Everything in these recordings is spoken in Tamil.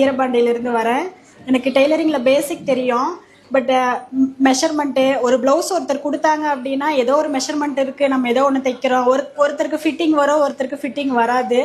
வீரபாண்டியிலிருந்து வரேன். எனக்கு டெய்லரிங்கில் பேசிக் தெரியும். பட் மெஷர்மெண்ட்டு ஒரு ப்ளவுஸ் ஒருத்தர் கொடுத்தாங்க அப்படின்னா ஏதோ ஒரு மெஷர்மெண்ட் இருக்குது நம்ம ஏதோ ஒன்று தைக்கிறோம். ஒரு ஒருத்தருக்கு ஃபிட்டிங் வரும் ஒருத்தருக்கு ஃபிட்டிங் வராது.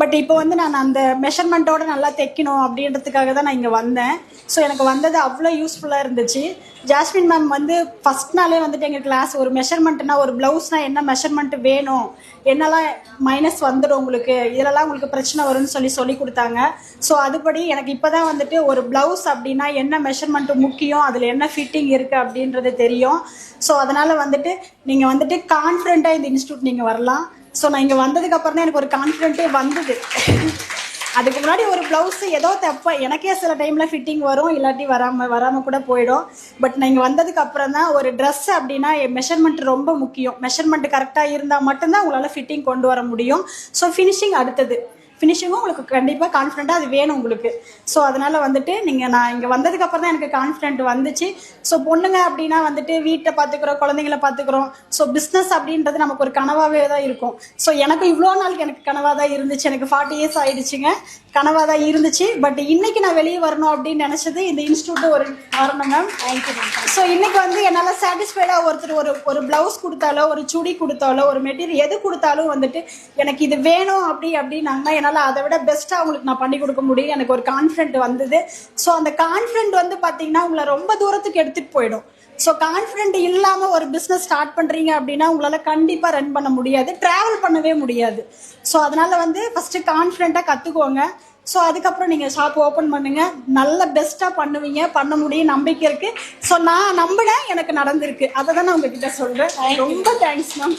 பட் இப்போ வந்து நான் அந்த மெஷர்மெண்ட்டோட நல்லா தைக்கணும் அப்படின்றதுக்காக தான் நான் இங்கே வந்தேன். ஸோ எனக்கு வந்தது அவ்வளோ யூஸ்ஃபுல்லாக இருந்துச்சு. ஜாஸ்மின் மேம் வந்து ஃபஸ்ட் நாளே வந்துட்டு எங்கள் கிளாஸ் ஒரு மெஷர்மெண்ட்னா ஒரு ப்ளவுஸ்னால் என்ன மெஷர்மெண்ட் வேணும்? என்னெல்லாம் மைனஸ் வந்துடும் உங்களுக்கு? இதெல்லாம் உங்களுக்கு பிரச்சனை வரும்னு சொல்லி சொல்லி கொடுத்தாங்க. ஸோ அதுபடி எனக்கு இப்போ தான் வந்துட்டு ஒரு ப்ளவுஸ் அப்படின்னா என்ன மெஷர்மெண்ட்டு முக்கியம்? அதில் என்ன ஃபிட்டிங் இருக்குது அப்படின்றது தெரியும். ஸோ அதனால் வந்துட்டு நீங்கள் வந்துட்டு கான்ஃபிடென்ட்டாக இந்த இன்ஸ்டியூட் நீங்கள் வரலாம். ஸோ நான் இங்கே வந்ததுக்கு அப்புறம் தான் எனக்கு ஒரு கான்ஃபிடென்ட்டே வந்தது. அதுக்கு முன்னாடி ஒரு ப்ளவுஸ் ஏதோ தப்பா. எனக்கே சில டைமில் ஃபிட்டிங் வரும் இல்லாட்டி வராமல் வராமல் கூட போயிடும். பட் நான் இங்கே வந்ததுக்கு அப்புறம் தான் ஒரு ட்ரெஸ் அப்படின்னா மெஷர்மெண்ட் ரொம்ப முக்கியம். மெஷர்மெண்ட் கரெக்டாக இருந்தால் மட்டும்தான் உங்களால் ஃபிட்டிங் கொண்டு வர முடியும். ஸோ ஃபினிஷிங் அடுத்தது. ஃபினிஷிங்கும் உங்களுக்கு கண்டிப்பாக கான்ஃபிடென்ட்டாக அது வேணும் உங்களுக்கு. ஸோ அதனால் வந்துட்டு நீங்கள் நான் இங்கே வந்ததுக்கு அப்புறம் தான் எனக்கு கான்ஃபிடென்ட் வந்துச்சு. ஸோ பொண்ணுங்க அப்படின்னா வந்துட்டு வீட்டை பார்த்துக்குறோம் குழந்தைங்கள பார்த்துக்குறோம். ஸோ பிஸ்னஸ் அப்படின்றது நமக்கு ஒரு கனவாகவே தான் இருக்கும். ஸோ எனக்கு இவ்வளோ நாளுக்கு எனக்கு கனவாக தான் இருந்துச்சு. எனக்கு ஃபார்ட்டி இயர்ஸ் ஆயிடுச்சுங்க. கனவாக தான் இருந்துச்சு. பட் இன்னைக்கு நான் வெளியே வரணும் அப்படின்னு நினச்சது இந்த இன்ஸ்டியூட் ஒரு தேங்க்யூ மேம் ஸோ இன்னைக்கு வந்து என்னால் சாட்டிஸ்ஃபைடாக ஒருத்தர் ஒரு ஒரு ப்ளவுஸ் கொடுத்தாலோ ஒரு சுடி கொடுத்தாலோ ஒரு மெட்டீரியல் எது கொடுத்தாலும் வந்துட்டு எனக்கு இது வேணும் அப்படி அப்படின்னாங்கன்னா என்னால் அதை விட பெஸ்ட்டாக அவங்களுக்கு நான் பண்ணி கொடுக்க முடியும் எனக்கு ஒரு கான்ஃபிடென்ட் வந்தது. ஸோ அந்த கான்ஃபிடென்ட் வந்து பார்த்தீங்கன்னா உங்களை ரொம்ப தூரத்துக்கு எடுத்துகிட்டு போயிடும். ஸோ கான்ஃபிடென்ட் இல்லாமல் ஒரு பிஸ்னஸ் ஸ்டார்ட் பண்ணுறீங்க அப்படின்னா உங்களால் கண்டிப்பாக ரன் பண்ண முடியாது. ட்ராவல் பண்ணவே முடியாது. ஸோ அதனால் வந்து ஃபஸ்ட்டு கான்ஃபிடென்ட்டாக கற்றுக்கோங்க ஸோ அதுக்கப்புறம் நீங்கள் ஷாப் ஓப்பன் பண்ணுங்க. நல்ல பெஸ்ட்டாக பண்ணுவீங்க. பண்ண முடியும் நம்பிக்கை இருக்குது ஸோ நான் நம்பினேன் எனக்கு நடந்திருக்கு. அதை தான் நான் உங்ககிட்ட சொல்கிறேன் ரொம்ப தேங்க்ஸ் மேம்